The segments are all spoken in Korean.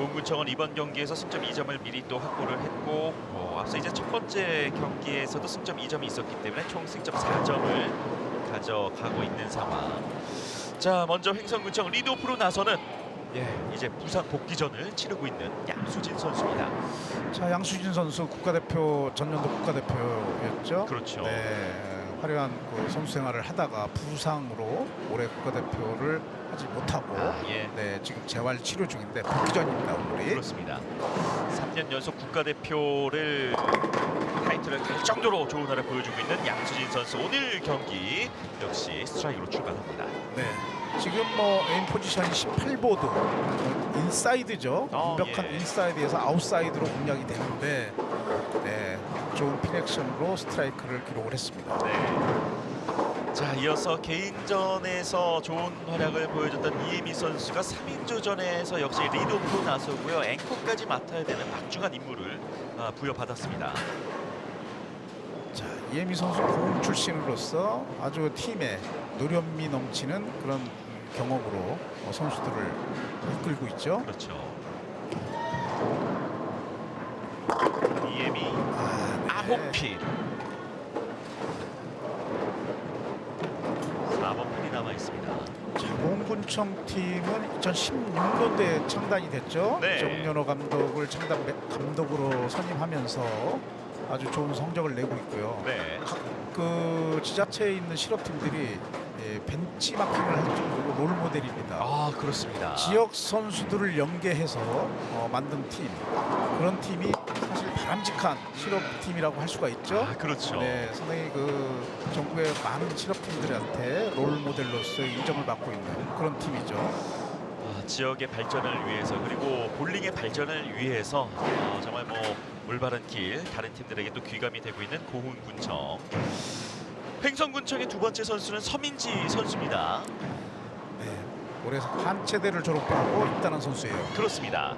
고흥구청은 이번 경기에서 승점 2점을 미리 또 확보를 했고 어, 앞서 이제 첫 번째 경기에서도 승점 2점이 있었기 때문에 총 승점 4점을 가져가고 있는 상황. 자 먼저 횡성구청 리드오프로 나서는 예 이제 부산 복귀전을 치르고 있는 양수진 선수입니다. 자 양수진 선수 국가대표 전년도 국가대표였죠. 그렇죠. 네, 화려한 그 선수 생활을 하다가 부상으로 올해 국가대표를 하지 못하고 아, 예. 네 지금 재활 치료 중인데 복귀 전입니다 오늘이. 그렇습니다. 3년 연속 국가대표를 타이틀을 갈 정도로 좋은 활약 보여주고 있는 양수진 선수 오늘 경기 역시 스트라이크로 출발합니다. 네. 지금 뭐 에임 포지션이 18보드 인사이드죠. 어, 완벽한 예. 인사이드에서 아웃사이드로 공략이 되는데 네, 좋은 피넥션으로 스트라이크를 기록을 했습니다. 네. 자 이어서 개인전에서 좋은 활약을 보여줬던 이혜미 선수가 3인조전에서 역시 리드오프로 나서고요 앵커까지 맡아야 되는 막중한 임무를 아, 부여받았습니다. 자 이혜미 선수 고흥 출신으로서 아주 팀에 노련미 넘치는 그런 음, 경험으로 어, 선수들을 이끌고 있죠. 그렇죠. 이혜미 핀. 4번 핀이 남아 있습니다. 자, 고흥군청 팀은 2016년도에 창단이 됐죠. 네. 정연호 감독을 창단 매- 감독으로 선임하면서 아주 좋은 성적을 내고 있고요. 네. 각그 지자체에 있는 실업팀들이 예, 벤치마킹을 할 정도로 롤 모델입니다. 아 그렇습니다. 지역 선수들을 연계해서 어, 만든 팀 그런 팀이 바람직한 실업팀이라고 할 수가 있죠. 아 그렇죠. 네, 상당히 그 전국의 많은 실업팀들한테 롤 모델로서 인정을 받고 있는 그런 팀이죠. 아, 지역의 발전을 위해서 그리고 볼링의 발전을 위해서 어, 정말 뭐 올바른 길 다른 팀들에게 또 귀감이 되고 있는 고흥군청. 횡성군청의 두 번째 선수는 서민지 선수입니다. 네, 올해 한체대를 졸업하고 입단한 선수예요. 그렇습니다.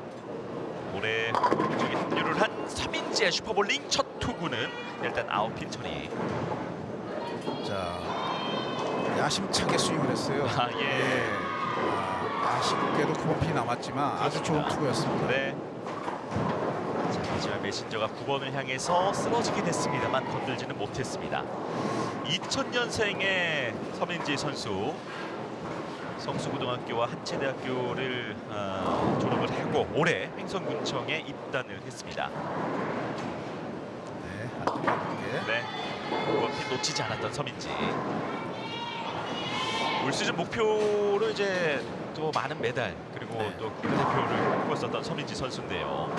올해 공중에 합류를 한 서민지의 슈퍼볼링 첫 투구는 일단 아웃핀 처리. 자, 야심차게 스윙을 했어요. 아, 예. 아, 아쉽게도 9번핀이 남았지만 아주 좋은. 투구였습니다. 네. 자, 하지만 메신저가 9번을 향해서 쓰러지긴 했습니다만 건들지는 못했습니다. 2000년생의 서민지 선수 성수고등학교와 한체대학교를 어, 졸업을 하고 올해 횡성군청에 입단을 했습니다. 네, 안정감있게 네, 원핀 놓치지 않았던 서민지. 올 시즌 목표로 이제 또 많은 메달 그리고 네. 또 국가대표를 꿈꿨었던 서민지 선수인데요.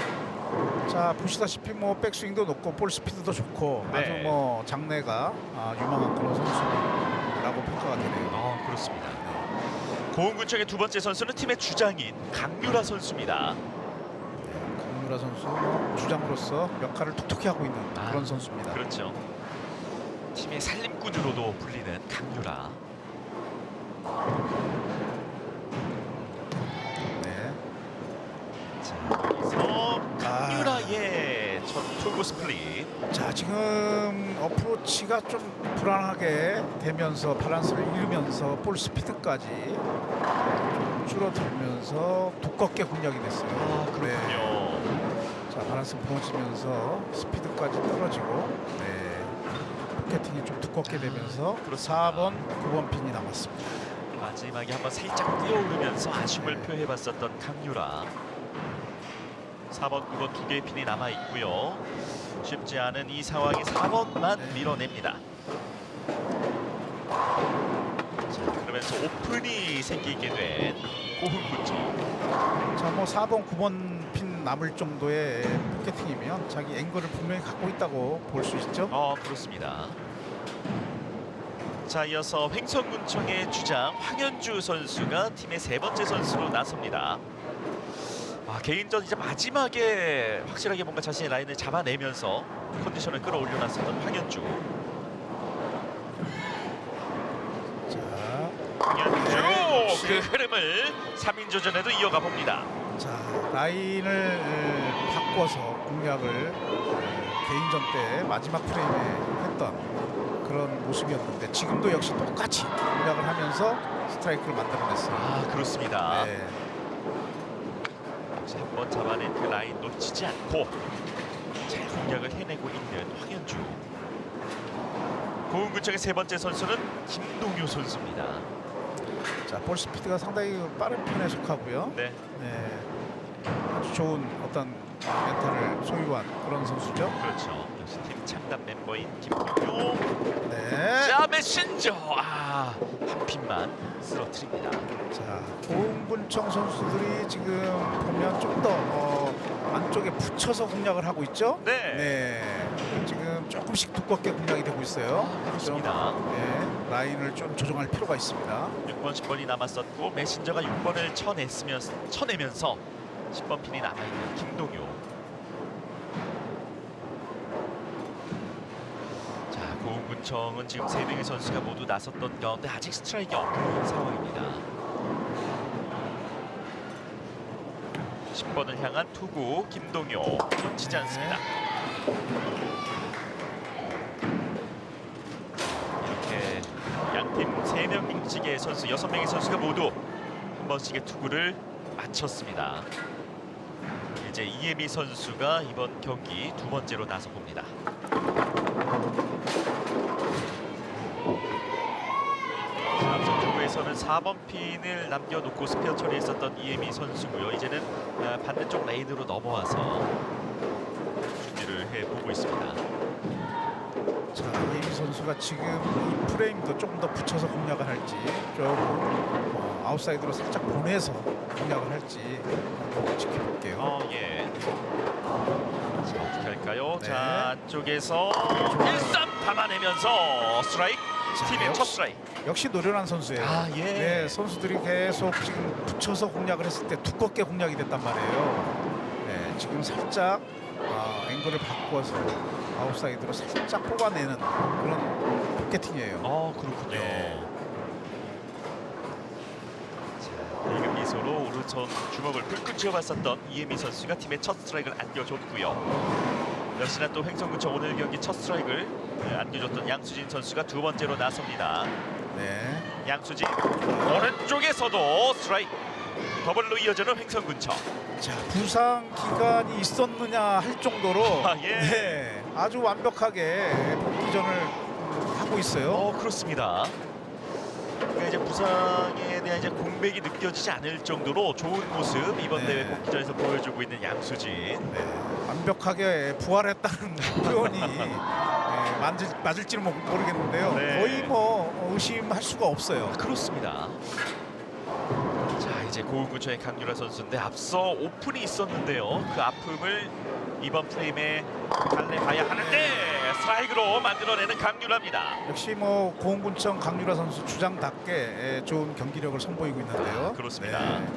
자 보시다시피 뭐 백스윙도 높고 볼 스피드도 좋고 네. 아주 뭐 장래가 아, 유망한 그런 선수라고 평가가 되네요. 아 그렇습니다. 고흥군청의 두 번째 선수는 팀의 주장인 강유라 선수입니다. 강유라 선수 뭐 주장으로서 역할을 톡톡히 하고 있는 아, 그런 선수입니다. 그렇죠. 팀의 살림꾼으로도 불리는 강유라. 네. 자 여기서 강유라의 첫 투구 스플릿. 자 지금 어프로치가 좀 불안하게 되면서 밸런스를 잃으면서 볼 스피드까지 좀 줄어들면서 두껍게 공략이 됐어요. 아 그렇군요. 네. 자 밸런스 무너지면서 스피드까지 떨어지고 네. 포켓팅이 좀 두껍게 되면서 그렇습니다. 4번, 9번 핀이 남았습니다. 마지막에 한번 살짝 뛰어오르면서 아쉬움을 네. 표해봤었던 강유라 4번, 9번 두 개의 핀이 남아 있고요 쉽지 않은 이 상황에 4번만 네. 밀어냅니다 자 그러면서 오픈이 생기게 된 고흥군청. 자, 뭐 4번, 9번 핀 남을 정도의 포켓팅이면 자기 앵글을 분명히 갖고 있다고 볼 수 있죠. 어 그렇습니다. 자 이어서 횡성군청의 주장 황현주 선수가 팀의 세 번째 선수로 나섭니다. 아, 개인전 이제 마지막에 확실하게 뭔가 자신의 라인을 잡아내면서 컨디션을 끌어올려놨었던 황현주 역시. 그 흐름을 3인조전에도 이어가 봅니다 자 라인을 바꿔서 공략을 개인전 때 마지막 프레임에 했던 그런 모습이었는데 지금도 역시 똑같이 공략을 하면서 스트라이크를 만들어냈어요. 아 그렇습니다 네. 자, 한번 잡아낸 그 라인 놓치지 않고 잘 공략을 해내고 있는 황현주. 고흥구청의 세 번째 선수는 김동효 선수입니다. 자, 볼 스피드가 상당히 빠른 편에 속하고요. 네, 네, 아주 좋은 어떤 멘탈을 소유한 그런 선수죠. 그렇죠. 역시 팀 창단 멤버인 김동효. 네. 자, 메신저. 아, 한 핀만 쓰러뜨립니다. 자, 고흥군청 선수들이 지금 보면 좀더 어, 안쪽에 붙여서 공략을 하고 있죠. 네, 네, 지금 조금씩 두껍게 공략이 되고 있어요. 그렇습니다. 좀, 네, 라인을 좀 조정할 필요가 있습니다. 6번, 10번이 남았었고 메신저가 6번을 쳐냈으면 쳐내면서 10번 핀이 남아있는 김동효. 자, 고흥군청은 지금 세 명의 선수가 모두 나섰던 가운데 아직 스트라이크 없는 상황입니다. 10번을 향한 투구 김동효 놓치지 않습니다. 팀 3명씩의 선수, 6명의 선수가 모두 한 번씩의 투구를 마쳤습니다. 이제 이예미 선수가 이번 경기 두 번째로 나서 봅니다. 자, 앞선 투구에서는 4번 핀을 남겨놓고 스페어 처리했었던 이예미 선수고요. 이제는 아, 반대쪽 레인으로 넘어와서 준비를 해보고 있습니다. 자, 이미 선수가 지금 이 프레임도 조금 더 붙여서 공략을 할지 조금 어, 아웃사이드로 살짝 보내서 공략을 할지 한번 지켜볼게요. 어, 예. 자, 어떻게 할까요? 네. 자, 안쪽에서 1-3 담아내면서 스트라이크. 자, 팀의 역시- 첫 스트라이크. 역시 노련한 선수예요. 아, 예. 네, 선수들이 계속 지금 붙여서 공략을 했을 때 두껍게 공략이 됐단 말이에요. 네, 지금 살짝 아, 앵글을 바꿔서 아웃사이드로 살짝 뽑아내는 그런 포켓팅이에요. 어, 그렇군요. 네. 자, 미소로 오른손 주먹을 불끈 쥐어봤었던 이혜미 선수가 팀의 첫 스트라이크를 안겨줬고요. 역시나 또 횡성구청 오늘 경기 첫 스트라이크를 네, 안겨줬던 양수진 선수가 두 번째로 나섭니다. 네. 양수진 오른쪽에서도 스트라이크 더블로 이어지는 횡성군청. 자, 부상 기간이 있었느냐 할 정도로 아, 예. 네, 아주 완벽하게 복귀전을 음, 하고 있어요. 어 그렇습니다. 그러니까 이제 부상에 대한 이제 공백이 느껴지지 않을 정도로 좋은 모습 이번 네. 대회 복귀전에서 보여주고 있는 양수진. 네, 완벽하게 부활했다는 표현이 네, 맞을, 맞을지는 모- 모르겠는데요. 네. 거의 뭐 의심할 수가 없어요. 그렇습니다. 고울구청의 강유라 선수인데 앞서 오픈이 있었는데요. 그 아픔을 이번 프레임에 달래봐야 하는데 스트라이크로 만들어내는 강유라입니다. 역시 뭐 고흥군청 강유라 선수 주장답게 예, 좋은 경기력을 선보이고 있는데요. 아, 그렇습니다. 네.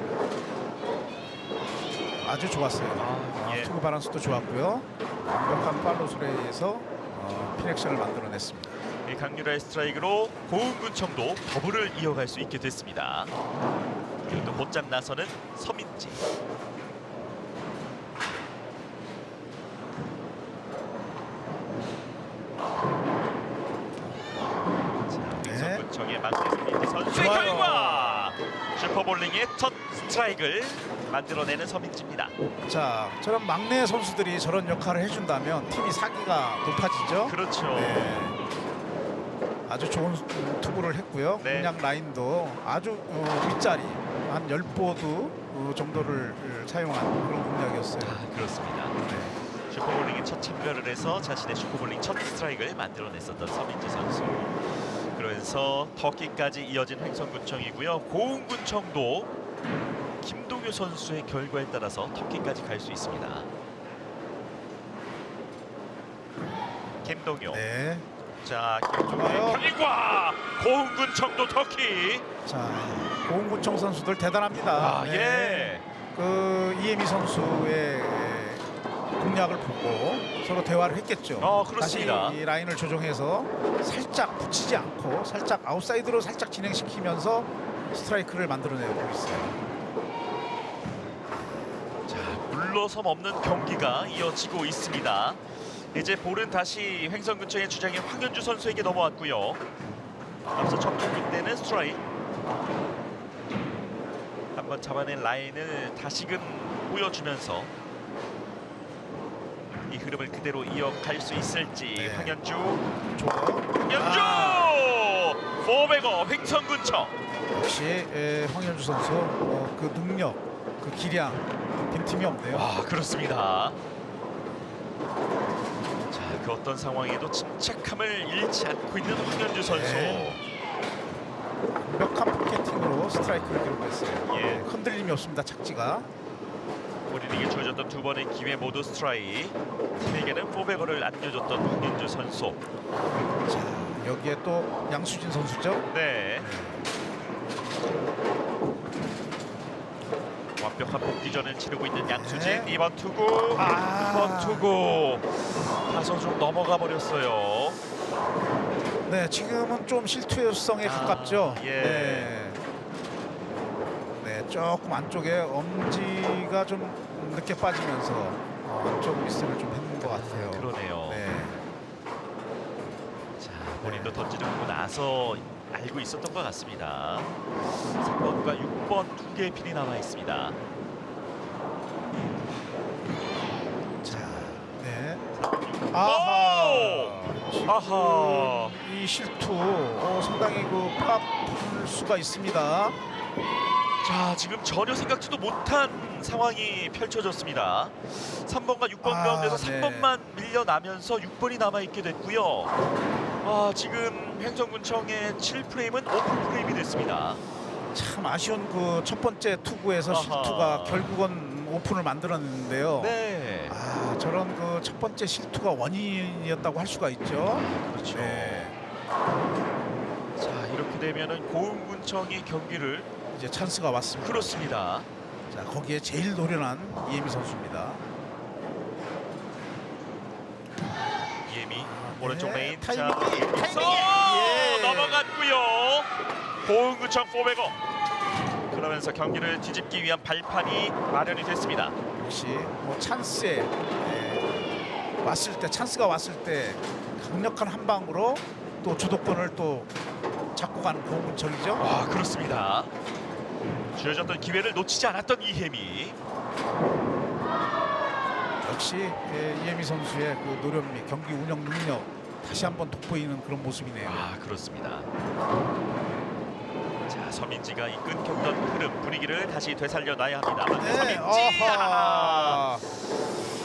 아주 좋았어요. 아, 아, 예. 투구 바란스도 좋았고요. 완벽한 팔로 수레에서 어, 피렉션을 만들어냈습니다. 이 강유라의 스트라이크로 고흥구청도 더블을 이어갈 수 있게 됐습니다. 곧장 나서는 서민지. 자, 네. 선수의 좋아요. 결과 슈퍼볼링의 첫 스트라이크를 만들어내는 서민지입니다. 자, 저런 막내 선수들이 저런 역할을 해준다면 팀이 사기가 높아지죠. 그렇죠. 네. 아주 좋은 투구를 했고요. 네. 공략 라인도 아주 어, 윗자리 한 10보드 어, 정도를 사용한 그런 공략이었어요. 아, 그렇습니다. 네. 슈퍼볼링에 첫 참가를 해서 자신의 슈퍼볼링 첫 스트라이크를 만들어냈었던 서민지 선수. 그러면서 터키까지 이어진 횡성구청이고요. 고흥구청도 김동효 선수의 결과에 따라서 터키까지 갈 수 있습니다. 김동효. 네. 자, 좋아요. 결과 고흥구청도 터키. 자, 고흥구청 선수들 대단합니다. 아, 네. 예. 그 이혜미 선수의 공략을 보고 서로 대화를 했겠죠. 어, 그렇습니다. 다시 이 라인을 조정해서 살짝 붙이지 않고 살짝 아웃사이드로 살짝 진행시키면서 스트라이크를 만들어내고 있어요. 자, 물러섬 없는 경기가 이어지고 있습니다. 이제 볼은 다시 횡성구청의 주장인 황현주 선수에게 넘어왔고요. 앞서 첫 공격 때는 스트라이크. 한번 잡아낸 라인을 다시금 보여주면서 이 흐름을 그대로 이어갈 수 있을지 네. 황현주. 황현주 아. 포베거 횡성군청 역시 에, 황현주 선수 어, 그 능력, 그 기량 빈틈이 없네요. 아 그렇습니다. 자, 그 어떤 상황에도 침착함을 잃지 않고 있는 황현주 선수. 네. 스트라이크를 기록했어요. 예. 네, 흔들림이 없습니다. 착지가. 본인에게 주어졌던 두 번의 기회 모두 스트라이크. 팀에게는 포베거를 안겨줬던 황현주 선수. 자 여기에 또 양수진 선수죠. 네. 완벽한 복귀전을 치르고 있는 양수진 네. 이번 투구 아. 이번 투구 다소 좀 넘어가 버렸어요. 네, 지금은 좀 실투성에 아, 가깝죠. 예. 네. 네, 조금 안쪽에 엄지가 좀 늦게 빠지면서 어, 안쪽 미스를 좀 했는 것 같아요. 그러네요. 네. 자, 본인도 던지고 나서 알고 있었던 것 같습니다. 3번과 6번 두 개의 핀이 남아 있습니다. 자, 네. 오! 아하. 아하. 이 실투 어, 상당히 그 파풀 수가 있습니다. 자, 지금 전혀 생각지도 못한 상황이 펼쳐졌습니다. 3번과 6번 아, 가운데서 네. 3번만 밀려나면서 6번이 남아 있게 됐고요. 아, 지금 횡성군청의 7프레임은 오픈 프레임이 됐습니다. 참 아쉬운 그 첫 번째 투구에서 아하. 실투가 결국은 오픈을 만들었는데요. 네. 아 저런 그 첫 번째 실투가 원인이었다고 할 수가 있죠. 그렇죠. 네, 자, 이렇게 되면은 고흥군청이 경기를 이제 찬스가 왔습니다. 그렇습니다. 자 거기에 제일 노련한 이예미 선수입니다. 이예미 오른쪽 네, 레인 타이밍, 자 타이밍. 서 예. 넘어갔고요. 고흥구청 400억 그러면서 경기를 뒤집기 위한 발판이 마련이 됐습니다. 역시 뭐 찬스에 네, 왔을 때 찬스가 왔을 때 강력한 한 방으로 또 주도권을 또 잡고 가는 공군청이죠. 아 그렇습니다. 주어졌던 기회를 놓치지 않았던 이혜미. 역시 예, 이예미 선수의 그 노련 및 경기 운영 능력 다시 한번 돋보이는 그런 모습이네요. 아 그렇습니다. 자 서민지가 이끈 경던 흐름 분위기를 다시 되살려 놔야 합니다. 서민지. 어하.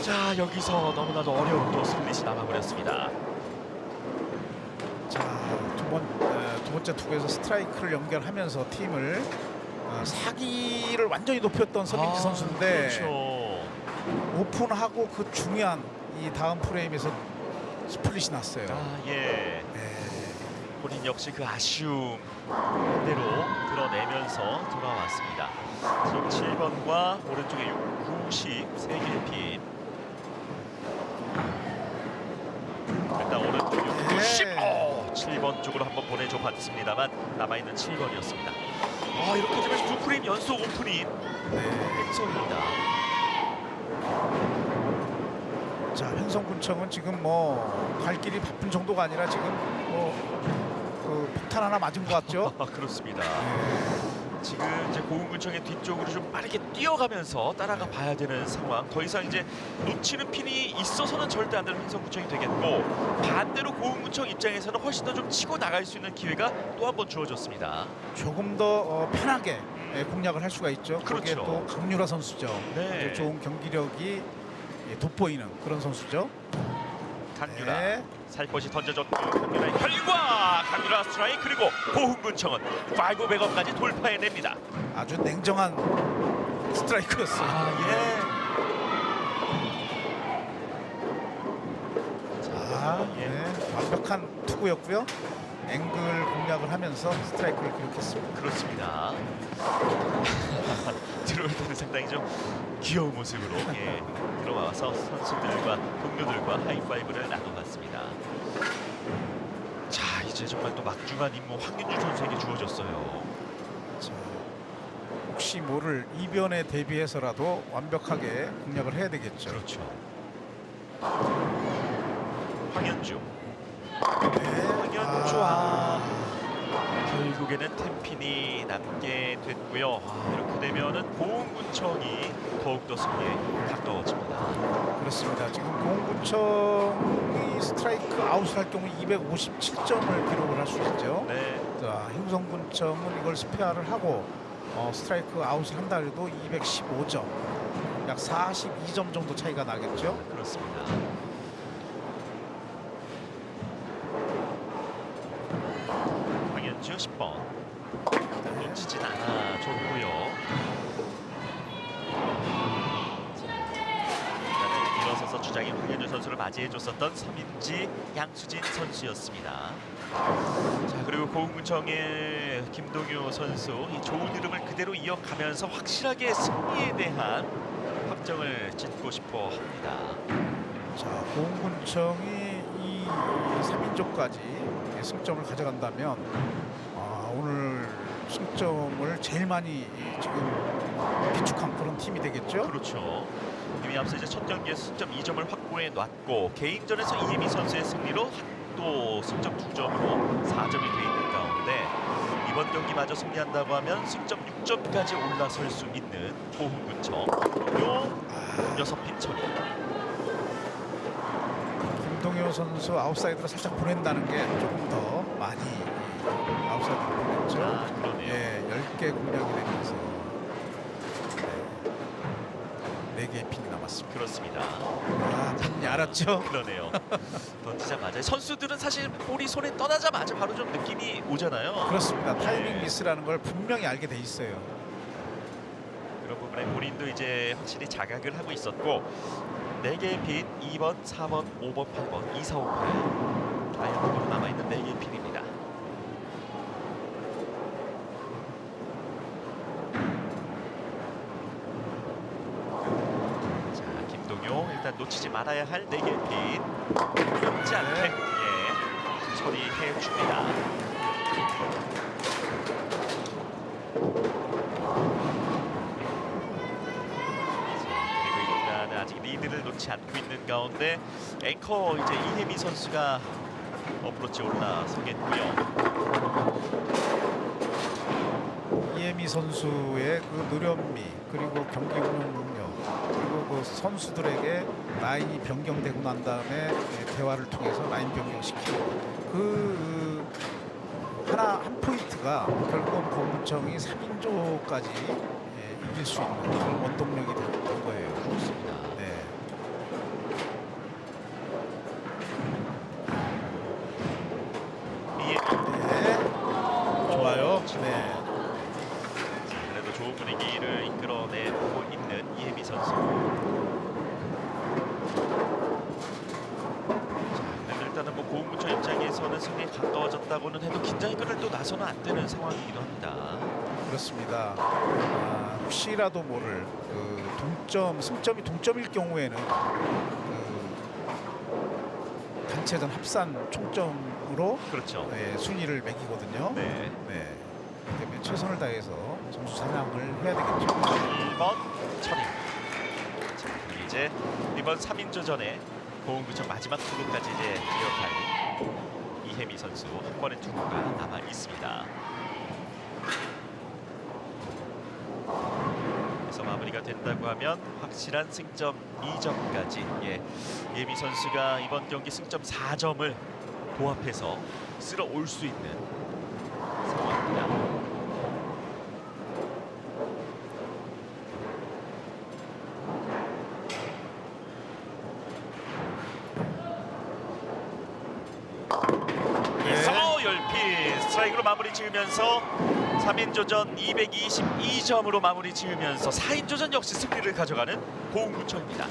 자 여기서 너무나도 어려운 또 스플릿이 남아버렸습니다. 자, 두, 번, 에, 두 번째 투구에서 스트라이크를 연결하면서 팀을 어, 사기를 완전히 높였던 서민지 아, 선수인데 그렇죠. 오픈하고 그 중요한 이 다음 프레임에서 스플릿이 났어요. 아 예. 네. 본인 역시 그 아쉬움 그대로 드러내면서 돌아왔습니다. 지금 7번과 오른쪽에 90, 3개의 핀. 일단 오른쪽 60, 네. 어, 7번 쪽으로 한번 보내줘 봤습니다만 남아있는 7번이었습니다. 아 이렇게 되면 두 프레임 연속 오프닝 네. 횡성입니다. 자, 현성군청은 지금 뭐 갈 길이 바쁜 정도가 아니라 지금 뭐 그 폭탄 하나 맞은 것 같죠? 아 그렇습니다. 네. 지금 이제 고흥군청의 뒤쪽으로 좀 빠르게 뛰어가면서 따라가 봐야 되는 상황. 더 이상 이제 놓치는 핀이 있어서는 절대 안 되는 횡성구청이 되겠고 반대로 고흥군청 입장에서는 훨씬 더 좀 치고 나갈 수 있는 기회가 또 한 번 주어졌습니다. 조금 더 어, 편하게 예, 공략을 할 수가 있죠. 거기에 그렇죠. 또 강유라 선수죠. 네. 아주 좋은 경기력이 예, 돋보이는 그런 선수죠. 강유라 네. 살것이 던져졌고 강유라의 결과 강유라 스트라이크 그리고 고흥군청은 500원까지 돌파해냅니다. 아주 냉정한 스트라이크였어요. 아 예. 자, 예. 네, 완벽한 투구였고요. 앵글 공략을 하면서 스트라이크를 기록했습니다. 그렇습니다. 들어올 때는 상당히 좀 귀여운 모습으로 예, 들어와서 선수들과 동료들과 하이파이브를 나눠봤습니다. 자 이제 정말 또 막중한 임무 황윤주 선수에게 주어졌어요. 자, 혹시 모를 이변에 대비해서라도 완벽하게 공략을 해야 되겠죠. 그렇죠. 황현주 네. 황현주 아, 결국에는 템핀이 남게 됐고요. 아, 이렇게 되면은 보훈군청이 더욱더 승리에 가까워집니다. 그렇습니다. 지금 공군청이 스트라이크 아웃을 할 경우 257점을 기록을 할 수 있죠. 네, 자, 행성군청은 이걸 스페어를 하고 어, 스트라이크 아웃을 한다 해도 215점, 약 42점 정도 차이가 나겠죠. 그렇습니다. 황현주 10번 놓치진 않아 줬고요. 일단은 일어서서 주장인 황현주 선수를 맞이해줬었던 서민지 양수진 선수였습니다. 자 그리고 고흥군청의 김동효 선수 이 좋은 흐름을 그대로 이어가면서 확실하게 승리에 대한 확정을 짓고 싶어 합니다. 자, 공군청이 이 3인조까지 승점을 가져간다면 승점을 제일 많이 지금 비축한 그런 팀이 되겠죠. 그렇죠. 이미 앞서 이제 첫 경기에서 승점 2점을 확보해 놨고 개인전에서 이혜미 선수의 승리로 또 승점 2점으로 4점이 돼 있는 가운데 이번 경기마저 승리한다고 하면 승점 6점까지 올라설 수 있는 보훈군청 요 여섯 핀 처리. 김동효 선수 아웃사이드로 살짝 보낸다는 게 조금 더 많이 아웃사이드로 보냈죠. 10개 공략이 되면서 네, 4개의 핀이 남았습니다. 그렇습니다. 아, 핀이 알았죠? 그러네요. 던지자마자 선수들은 사실 볼이 손에 떠나자마자 바로 좀 느낌이 오잖아요. 그렇습니다. 타이밍 네. 미스라는 걸 분명히 알게 돼 있어요. 그런 부분에 본인도 이제 확실히 자각을 하고 있었고 4개의 핀 2번, 4번, 5번, 8번, 2, 4, 5, 8 다이아몬드로 남아있는 4개의 핀입니다. 자, 김동효 일단 놓치지 말아야 할 4개의 핀 넘지 않게 예, 처리해 줍니다. 그리고 일단 아직 리드를 놓지 않고 있는 가운데 앵커 이제 이혜미 선수가 어프로치 올라서겠고요. 이혜미 선수의 그 노련미 그리고 경기 운영 그리고 그 선수들에게 라인이 변경되고 난 다음에 예, 대화를 통해서 라인 변경시키고 그 하나 한 포인트가 결국은 공문청이 3인조까지 예, 이길 수 있는 그런 원동력이 된, 된 거예요. 그렇습니다. 네. 이혜미 네. 좋아요. 네. 자, 그래도 좋은 분위기를 이끌어내고 있는 이혜미 선수. 자, 그래도 일단은 뭐 고흥구청 입장에서는 승리에 가까워졌다고는 해도 긴장의 끈을 또 나서는 안 되는 상황이기도 합니다. 그렇습니다. 아, 혹시라도 모를 그 동점 승점이 동점일 경우에는 그 단체전 합산 총점으로 그렇죠. 네, 순위를 매기거든요. 네. 네. 그렇기 때문에 최선을 다해서 점수 사냥을 해야 되겠죠. 1번 처리. 자, 그리고 이제 이번 3인조전에 고흥구청 마지막 투구까지 이제 이어갈 이혜미 선수 한 번의 투구가 남아 있습니다. 그래서 마무리가 된다고 하면 확실한 승점 2점까지 예, 예미 선수가 이번 경기 승점 4점을 도합해서 쓸어올 수 있는 상황입니다. 그래서 열피 스트라이크로 마무리 지으면서 3인조전 222점으로 마무리 지으면서 4인조전 역시 승리를 가져가는 고흥구청입니다.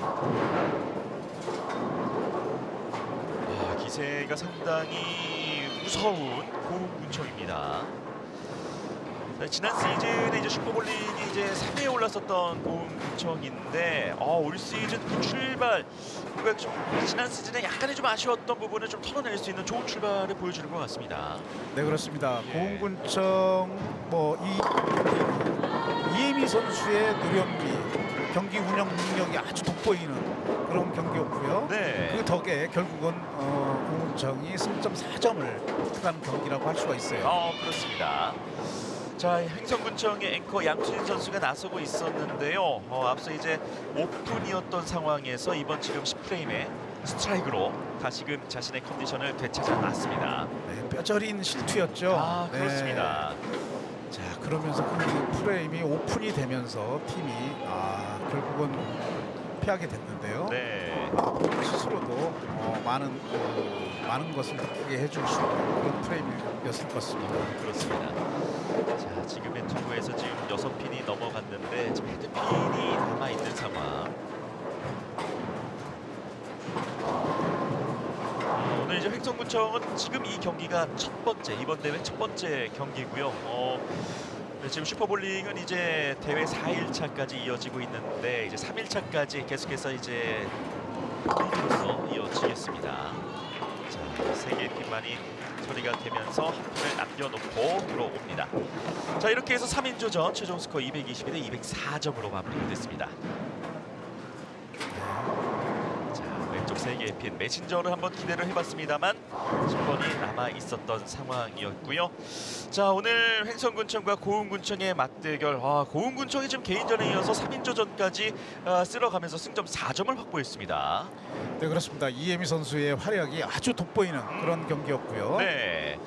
아, 기세가 상당히 무서운 고흥구청입니다. 네, 지난 시즌에 이제 슈퍼볼링이 이제 3위에 올랐었던 고흥구청인데 어, 올 시즌 그 출발 뭔가 좀 지난 시즌에 약간의 좀 아쉬웠던 부분을 좀 털어낼 수 있는 좋은 출발을 보여주는 것 같습니다. 네 그렇습니다. 예. 고흥군청 뭐이 이혜미 선수의 노련미 경기 운영 능력이 아주 돋보이는 그런 경기였고요. 네. 그 덕에 결국은 어, 공운청이 승점 4점을 획득하는 경기라고 할 수가 있어요. 어 그렇습니다. 자 행성군청의 앵커 양수진 선수가 나서고 있었는데요. 어, 앞서 이제 오픈이었던 상황에서 이번 지금 10프레임에 스트라이크로 다시금 자신의 컨디션을 되찾아놨습니다. 네, 뼈저린 실투였죠. 아 네. 그렇습니다. 자 그러면서 그 프레임이 오픈이 되면서 팀이 아 결국은 패하게 됐는데요. 네. 스스로도 어, 많은 그, 많은 것을 느끼게 해줄 수 있는 그런 프레임이었을 것 같습니다. 그렇습니다. 자 지금의 투구에서 지금 여섯 핀이 넘어갔는데 지금 헤드핀이 남아 있는 상황. 어, 오늘 이제 횡성구청은 지금 이 경기가 첫 번째 이번 대회 첫 번째 경기고요. 어, 네, 지금 슈퍼볼링은 이제 대회 4일차까지 이어지고 있는데 이제 3일차까지 계속해서 이제 리그로서 이어지겠습니다. 자, 세 개의 핀만이 처리가 되면서 한 핀을 남겨놓고 들어옵니다. 자, 이렇게 해서 3인조전 최종 스코어 220대 204점으로 마무리가 됐습니다. 자, 왼쪽 세 개의 핀 메신저를 한번 기대를 해봤습니다만 10번이 남아 있었던 상황이었고요. 자, 오늘 횡성군청과 고흥군청의 맞대결. 아, 고흥군청이 지금 개인전에 이어서 3인조전까지 아, 쓸어가면서 승점 4점을 확보했습니다. 네 그렇습니다. 이예미 선수의 활약이 아주 돋보이는 그런 경기였고요. 네.